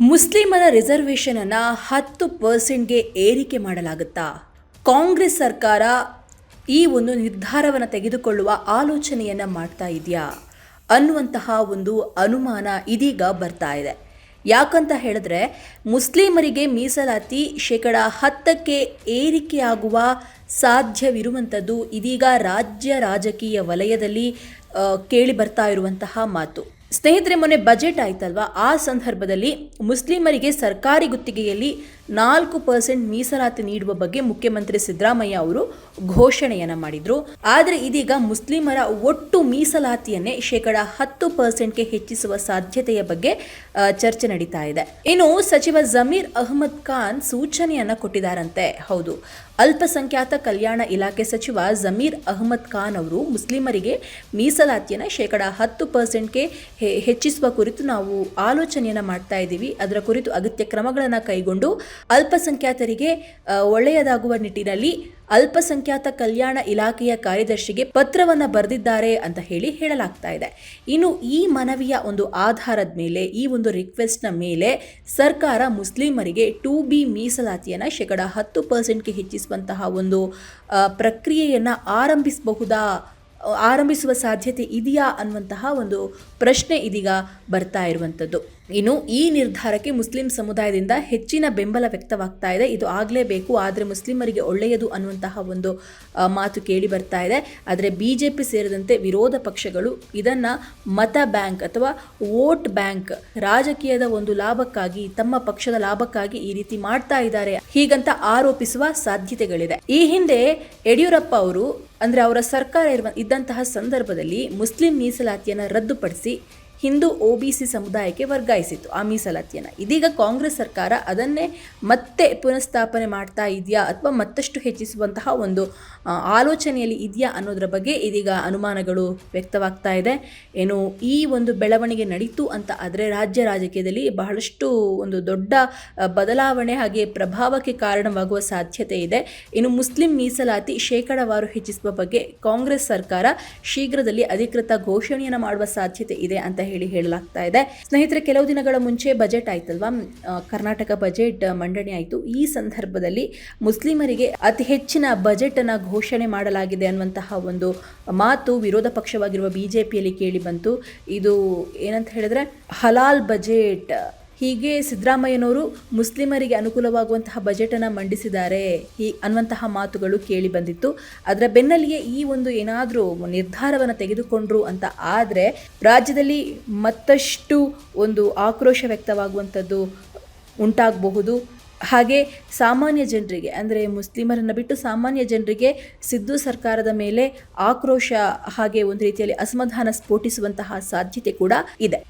ಮುಸ್ಲಿಮರ ರಿಸರ್ವೇಷನ್ ಅನ್ನ ಹತ್ತು ಪರ್ಸೆಂಟ್ಗೆ ಏರಿಕೆ ಮಾಡಲಾಗುತ್ತಾ? ಕಾಂಗ್ರೆಸ್ ಸರ್ಕಾರ ಈ ಒಂದು ನಿರ್ಧಾರವನ್ನು ತೆಗೆದುಕೊಳ್ಳುವ ಆಲೋಚನೆಯನ್ನ ಮಾಡ್ತಾ ಇದೆಯಾ? ಅನ್ನುವಂತಹ ಒಂದು ಅನುಮಾನ ಇದೀಗ ಬರ್ತಾ ಇದೆ. ಯಾಕಂತ ಹೇಳಿದ್ರೆ, ಮುಸ್ಲಿಮರಿಗೆ ಮೀಸಲಾತಿ ಶೇಕಡ ಹತ್ತಕ್ಕೆ ಏರಿಕೆಯಾಗುವ ಸಾಧ್ಯವಿರುವಂಥದ್ದು ಇದೀಗ ರಾಜ್ಯ ರಾಜಕೀಯ ವಲಯದಲ್ಲಿ ಕೇಳಿ ಬರ್ತಾ ಇರುವಂತಹ ಮಾತು. ಸ್ನೇಹಿತರೆ, ಮೊನ್ನೆ ಬಜೆಟ್ ಆಯ್ತಲ್ವಾ? ಆ ಸಂದರ್ಭದಲ್ಲಿ ಮುಸ್ಲಿಮರಿಗೆ ಸರ್ಕಾರಿ ಗುತ್ತಿಗೆಯಲ್ಲಿ ನಾಲ್ಕು ಪರ್ಸೆಂಟ್ ಮೀಸಲಾತಿ ನೀಡುವ ಬಗ್ಗೆ ಮುಖ್ಯಮಂತ್ರಿ ಸಿದ್ದರಾಮಯ್ಯ ಅವರು ಘೋಷಣೆಯನ್ನ ಮಾಡಿದ್ರು. ಆದರೆ ಇದೀಗ ಮುಸ್ಲಿಮರ ಒಟ್ಟು ಮೀಸಲಾತಿಯನ್ನೇ ಶೇಕಡ ಹತ್ತು ಪರ್ಸೆಂಟ್ಗೆ ಹೆಚ್ಚಿಸುವ ಸಾಧ್ಯತೆಯ ಬಗ್ಗೆ ಚರ್ಚೆ ನಡೀತಾ ಇದೆ. ಇನ್ನು ಸಚಿವ ಜಮೀರ್ ಅಹಮದ್ ಖಾನ್ ಸೂಚನೆಯನ್ನ ಕೊಟ್ಟಿದ್ದಾರಂತೆ. ಹೌದು, ಅಲ್ಪಸಂಖ್ಯಾತ ಕಲ್ಯಾಣ ಇಲಾಖೆ ಸಚಿವ ಜಮೀರ್ ಅಹಮದ್ ಖಾನ್ ಅವರು ಮುಸ್ಲಿಮರಿಗೆ ಮೀಸಲಾತಿಯನ್ನು ಶೇಕಡ ಹತ್ತು ಪರ್ಸೆಂಟ್ಗೆ ಹೆಚ್ಚಿಸುವ ಕುರಿತು ನಾವು ಆಲೋಚನೆಯನ್ನು ಮಾಡ್ತಾ ಇದ್ದೀವಿ. ಅದರ ಕುರಿತು ಅಗತ್ಯ ಕ್ರಮಗಳನ್ನು ಕೈಗೊಂಡು ಅಲ್ಪಸಂಖ್ಯಾತರಿಗೆ ಒಳ್ಳೆಯದಾಗುವ ನಿಟ್ಟಿನಲ್ಲಿ ಅಲ್ಪಸಂಖ್ಯಾತ ಕಲ್ಯಾಣ ಇಲಾಖೆಯ ಕಾರ್ಯದರ್ಶಿಗೆ ಪತ್ರವನ್ನು ಬರೆದಿದ್ದಾರೆ ಅಂತ ಹೇಳಿ ಹೇಳಲಾಗ್ತಾ ಇದೆ. ಇನ್ನು ಈ ಮನವಿಯ ಒಂದು ಆಧಾರದ ಮೇಲೆ, ಈ ಒಂದು ರಿಕ್ವೆಸ್ಟ್ನ ಮೇಲೆ ಸರ್ಕಾರ ಮುಸ್ಲಿಮರಿಗೆ ಟು ಬಿ ಮೀಸಲಾತಿಯನ್ನು ಶೇಕಡ ಹತ್ತು ಪರ್ಸೆಂಟ್ಗೆ ಹೆಚ್ಚಿಸುವಂತಹ ಒಂದು ಪ್ರಕ್ರಿಯೆಯನ್ನು ಆರಂಭಿಸಬಹುದಾ ಆರಂಭಿಸುವ ಸಾಧ್ಯತೆ ಇದೆಯಾ ಅನ್ನುವಂತಹ ಒಂದು ಪ್ರಶ್ನೆ ಇದೀಗ ಬರ್ತಾ ಇರುವಂಥದ್ದು. ಇನ್ನು ಈ ನಿರ್ಧಾರಕ್ಕೆ ಮುಸ್ಲಿಂ ಸಮುದಾಯದಿಂದ ಹೆಚ್ಚಿನ ಬೆಂಬಲ ವ್ಯಕ್ತವಾಗ್ತಾ ಇದೆ. ಇದು ಆಗಲೇಬೇಕು, ಆದರೆ ಮುಸ್ಲಿಮರಿಗೆ ಒಳ್ಳೆಯದು ಅನ್ನುವಂತಹ ಒಂದು ಮಾತು ಕೇಳಿ ಬರ್ತಾ ಇದೆ. ಆದರೆ ಬಿ ಜೆ ಪಿ ಸೇರಿದಂತೆ ವಿರೋಧ ಪಕ್ಷಗಳು ಇದನ್ನು ಮತ ಬ್ಯಾಂಕ್ ಅಥವಾ ವೋಟ್ ಬ್ಯಾಂಕ್ ರಾಜಕೀಯದ ಒಂದು ಲಾಭಕ್ಕಾಗಿ, ತಮ್ಮ ಪಕ್ಷದ ಲಾಭಕ್ಕಾಗಿ ಈ ರೀತಿ ಮಾಡ್ತಾ ಇದ್ದಾರೆ ಹೀಗಂತ ಆರೋಪಿಸುವ ಸಾಧ್ಯತೆಗಳಿದೆ. ಈ ಹಿಂದೆ ಯಡಿಯೂರಪ್ಪ ಅವರು ಅಂದರೆ ಅವರ ಸರ್ಕಾರ ಇರುವ ಇದ್ದಂತಹ ಸಂದರ್ಭದಲ್ಲಿ ಮುಸ್ಲಿಂ ಮೀಸಲಾತಿಯನ್ನು ರದ್ದುಪಡಿಸಿ ಹಿಂದೂ ಒ ಬಿ ಸಿ ಸಮುದಾಯಕ್ಕೆ ವರ್ಗಾಯಿಸಿತ್ತು ಆ ಮೀಸಲಾತಿಯನ್ನು. ಇದೀಗ ಕಾಂಗ್ರೆಸ್ ಸರ್ಕಾರ ಅದನ್ನೇ ಮತ್ತೆ ಪುನಃಸ್ಥಾಪನೆ ಮಾಡ್ತಾ ಇದೆಯಾ ಅಥವಾ ಮತ್ತಷ್ಟು ಹೆಚ್ಚಿಸುವಂತಹ ಒಂದು ಆಲೋಚನೆಯಲ್ಲಿ ಇದೆಯಾ ಅನ್ನೋದರ ಬಗ್ಗೆ ಇದೀಗ ಅನುಮಾನಗಳು ವ್ಯಕ್ತವಾಗ್ತಾ ಇದೆ. ಏನು ಈ ಒಂದು ಬೆಳವಣಿಗೆ ನಡೀತು ಅಂತ ಆದರೆ ರಾಜ್ಯ ರಾಜಕೀಯದಲ್ಲಿ ಬಹಳಷ್ಟು ಒಂದು ದೊಡ್ಡ ಬದಲಾವಣೆ ಹಾಗೆ ಪ್ರಭಾವಕ್ಕೆ ಕಾರಣವಾಗುವ ಸಾಧ್ಯತೆ ಇದೆ. ಇನ್ನು ಮುಸ್ಲಿಂ ಮೀಸಲಾತಿ ಶೇಕಡಾವಾರು ಹೆಚ್ಚಿಸುವ ಬಗ್ಗೆ ಕಾಂಗ್ರೆಸ್ ಸರ್ಕಾರ ಶೀಘ್ರದಲ್ಲಿ ಅಧಿಕೃತ ಘೋಷಣೆಯನ್ನು ಮಾಡುವ ಸಾಧ್ಯತೆ ಇದೆ ಅಂತ ಹೇಳಿ ಹೇಳಲಾಗ್ತಾ ಇದೆ. ಸ್ನೇಹಿತರೆ, ಕೆಲವು ದಿನಗಳ ಮುಂಚೆ ಬಜೆಟ್ ಆಯ್ತಲ್ವಾ? ಕರ್ನಾಟಕ ಬಜೆಟ್ ಮಂಡನೆ ಆಯಿತು. ಈ ಸಂದರ್ಭದಲ್ಲಿ ಮುಸ್ಲಿಮರಿಗೆ ಅತಿ ಹೆಚ್ಚಿನ ಬಜೆಟ್ ಅನ್ನು ಘೋಷಣೆ ಮಾಡಲಾಗಿದೆ ಅನ್ನುವಂತಹ ಒಂದು ಮಾತು ವಿರೋಧ ಪಕ್ಷವಾಗಿರುವ ಬಿಜೆಪಿಯಲ್ಲಿ ಕೇಳಿ ಬಂತು. ಇದು ಏನಂತ ಹೇಳಿದ್ರೆ, ಹಲಾಲ್ ಬಜೆಟ್ ಹೀಗೆ ಸಿದ್ದರಾಮಯ್ಯನವರು ಮುಸ್ಲಿಮರಿಗೆ ಅನುಕೂಲವಾಗುವಂತಹ ಬಜೆಟನ್ನು ಮಂಡಿಸಿದ್ದಾರೆ. ಈ ಅನ್ನುವಂತಹ ಮಾತುಗಳು ಕೇಳಿ ಬಂದಿತ್ತು. ಅದರ ಬೆನ್ನಲ್ಲಿಯೇ ಈ ಒಂದು ಏನಾದರೂ ನಿರ್ಧಾರವನ್ನು ತೆಗೆದುಕೊಂಡ್ರು ಅಂತ ಆದರೆ ರಾಜ್ಯದಲ್ಲಿ ಮತ್ತಷ್ಟು ಒಂದು ಆಕ್ರೋಶ ವ್ಯಕ್ತವಾಗುವಂಥದ್ದು ಉಂಟಾಗಬಹುದು. ಹಾಗೆ ಸಾಮಾನ್ಯ ಜನರಿಗೆ, ಅಂದರೆ ಮುಸ್ಲಿಮರನ್ನು ಬಿಟ್ಟು ಸಾಮಾನ್ಯ ಜನರಿಗೆ ಸಿದ್ದು ಸರ್ಕಾರದ ಮೇಲೆ ಆಕ್ರೋಶ ಹಾಗೆ ಒಂದು ರೀತಿಯಲ್ಲಿ ಅಸಮಾಧಾನ ಸ್ಫೋಟಿಸುವಂತಹ ಸಾಧ್ಯತೆ ಕೂಡ ಇದೆ.